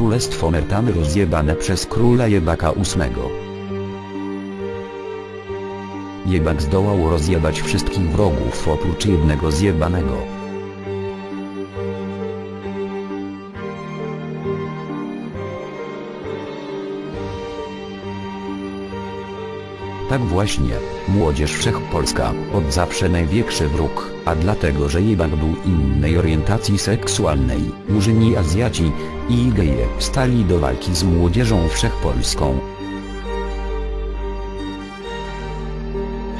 królestwo Mertany rozjebane przez króla Jebaka VIII. Jebak zdołał rozjebać wszystkich wrogów oprócz jednego zjebanego. Tak właśnie, młodzież wszechpolska, od zawsze największy wróg, a dlatego że Jebak był innej orientacji seksualnej, murzyni Azjaci i geje stali do walki z młodzieżą wszechpolską.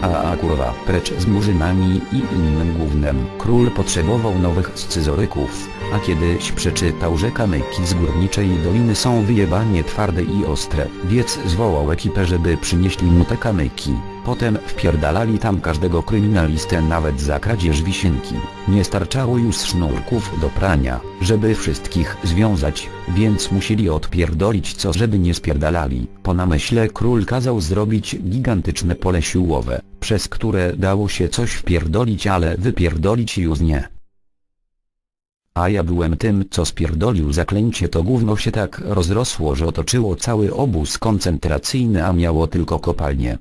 A a kurwa, precz z murzynami i innym gównem. Król potrzebował nowych scyzoryków, a kiedyś przeczytał, że kamyki z górniczej doliny są wyjebanie twarde i ostre, więc zwołał ekipę, żeby przynieśli mu te kamyki. Potem wpierdalali tam każdego kryminalistę nawet za kradzież wisienki. Nie starczało już sznurków do prania, żeby wszystkich związać, więc musieli odpierdolić co żeby nie spierdalali. Po namyśle król kazał zrobić gigantyczne pole siłowe, przez które dało się coś wpierdolić ale wypierdolić już nie. A ja byłem tym co spierdolił zaklęcie to gówno się tak rozrosło że otoczyło cały obóz koncentracyjny a miało tylko kopalnię.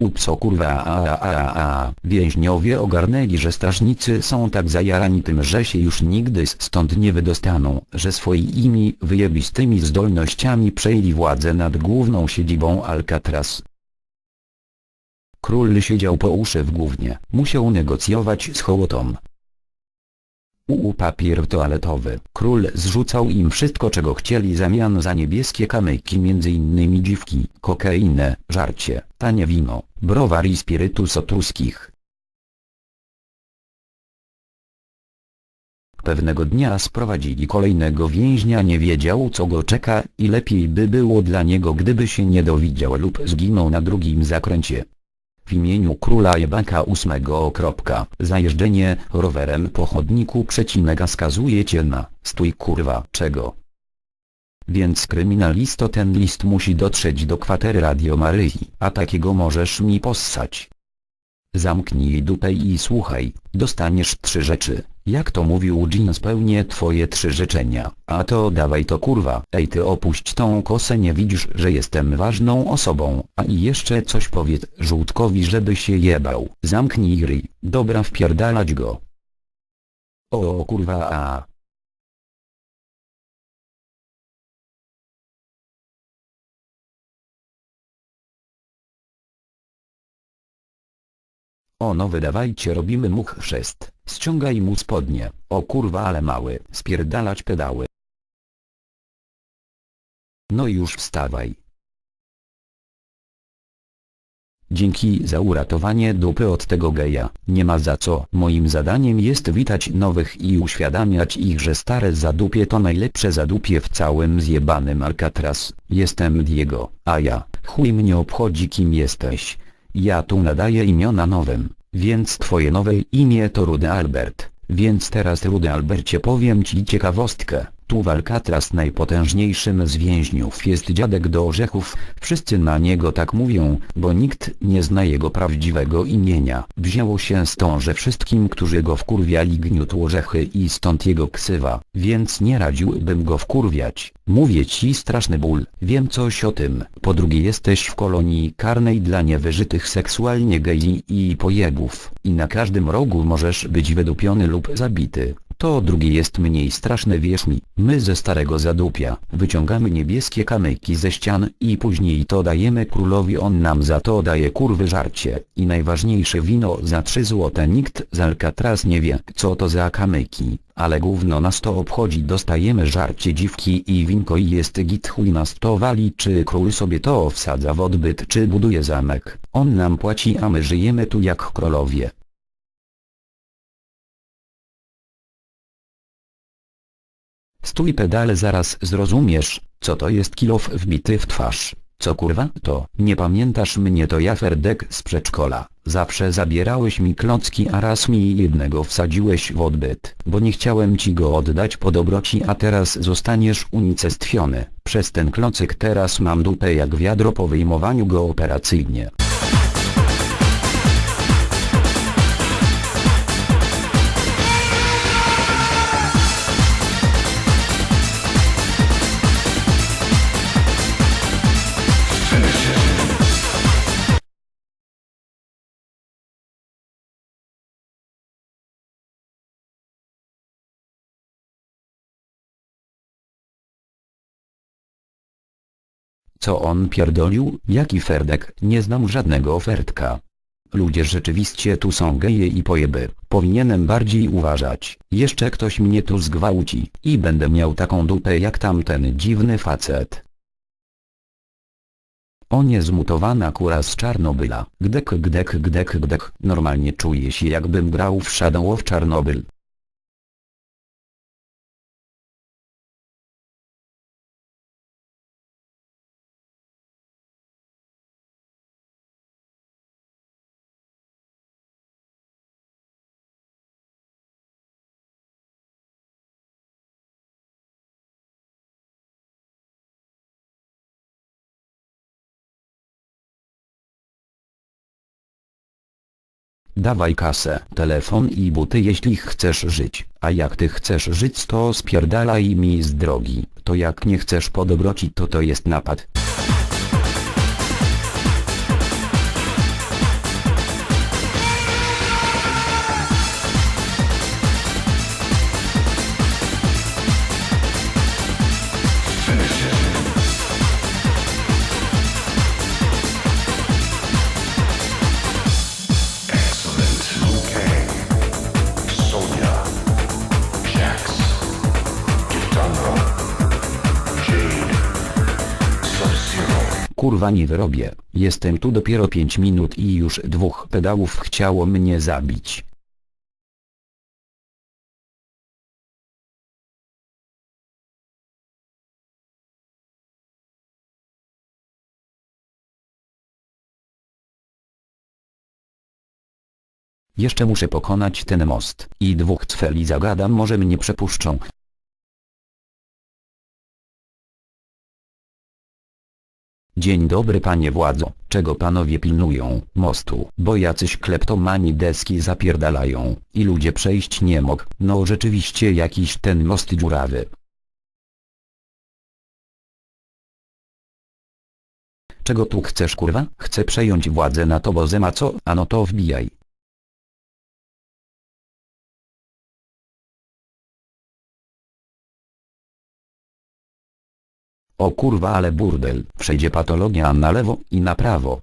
Upso kurwa a a a a więźniowie ogarnęli że strażnicy są tak zajarani tym że się już nigdy stąd nie wydostaną, że swoimi wyjebistymi zdolnościami przejęli władzę nad główną siedzibą Alcatraz. Król siedział po uszy w gównie, musiał negocjować z hołotą. U papier toaletowy. Król zrzucał im wszystko czego chcieli zamian za niebieskie kamyki innymi dziwki, kokeinę, żarcie, tanie wino, browar i spirytus otruskich. Pewnego dnia sprowadzili kolejnego więźnia nie wiedział co go czeka i lepiej by było dla niego gdyby się nie dowiedział lub zginął na drugim zakręcie. W imieniu króla Jebaka VIII. Zajeżdżenie rowerem po chodniku przecinek skazuje cię na stój kurwa czego. Więc kryminalisto ten list musi dotrzeć do kwatery Radio Maryi, a takiego możesz mi possać. Zamknij dupę i słuchaj, dostaniesz trzy rzeczy. Jak to mówił Jean spełnię twoje trzy życzenia. A to dawaj to kurwa. Ej ty opuść tą kosę nie widzisz że jestem ważną osobą. A i jeszcze coś powiedz żółtkowi żeby się jebał. Zamknij ryj. Dobra wpierdalać go. O kurwa a. O no wydawajcie robimy mu chrzest, ściągaj mu spodnie, o kurwa ale mały, spierdalać pedały. No już wstawaj. Dzięki za uratowanie dupy od tego geja, nie ma za co. Moim zadaniem jest witać nowych i uświadamiać ich, że stare zadupie to najlepsze zadupie w całym zjebanym Alcatraz. Jestem Diego, a ja, chuj mnie obchodzi kim jesteś. Ja tu nadaję imiona nowym, więc twoje nowe imię to Rudy Albert, więc teraz Rudy Albercie powiem ci ciekawostkę. Tu Alcatraz najpotężniejszym z więźniów jest dziadek do orzechów, wszyscy na niego tak mówią, bo nikt nie zna jego prawdziwego imienia. Wzięło się stąd, że wszystkim którzy go wkurwiali gniótł orzechy i stąd jego ksywa, więc nie radziłbym go wkurwiać. Mówię ci straszny ból, wiem coś o tym. Po drugie jesteś w kolonii karnej dla niewyżytych seksualnie gei i pojebów, i na każdym rogu możesz być wydupiony lub zabity. To drugie jest mniej straszne wierz mi, my ze starego zadupia, wyciągamy niebieskie kamyki ze ścian i później to dajemy królowi on nam za to daje kurwy żarcie i najważniejsze wino za 3 złote nikt z Alcatraz nie wie co to za kamyki, ale gówno nas to obchodzi dostajemy żarcie dziwki i winko i jest git chuj nas to wali czy król sobie to wsadza w odbyt czy buduje zamek, on nam płaci a my żyjemy tu jak królowie. Stój pedale zaraz zrozumiesz, co to jest kilof wbity w twarz. Co kurwa to? Nie pamiętasz mnie to ja Ferdek z przedszkola. Zawsze zabierałeś mi klocki a raz mi jednego wsadziłeś w odbyt, bo nie chciałem ci go oddać po dobroci a teraz zostaniesz unicestwiony. Przez ten klocyk teraz mam dupę jak wiadro po wyjmowaniu go operacyjnie. Co on pierdolił? Jaki ferdek? Nie znam żadnego ferdka. Ludzie rzeczywiście tu są geje i pojeby. Powinienem bardziej uważać. Jeszcze ktoś mnie tu zgwałci i będę miał taką dupę jak tamten dziwny facet. O niezmutowana kura z Czarnobyla. Gdek gdek gdek gdek. Normalnie czuję się jakbym grał w Shadow of Czarnobyl. Dawaj kasę, telefon i buty jeśli chcesz żyć, a jak ty chcesz żyć to spierdalaj mi z drogi, to jak nie chcesz po dobroci to to jest napad. Kurwa nie wyrobię, jestem tu dopiero 5 minut i już dwóch pedałów chciało mnie zabić. Jeszcze muszę pokonać ten most i dwóch cweli zagadam może mnie przepuszczą. Dzień dobry panie władzo, czego panowie pilnują? Mostu, bo jacyś kleptomani deski zapierdalają, i ludzie przejść nie mogą, no rzeczywiście jakiś ten most dziurawy. Czego tu chcesz kurwa? Chcę przejąć władzę nad obozem a co? A no to wbijaj. O kurwa ale burdel, przejdzie patologia na lewo i na prawo,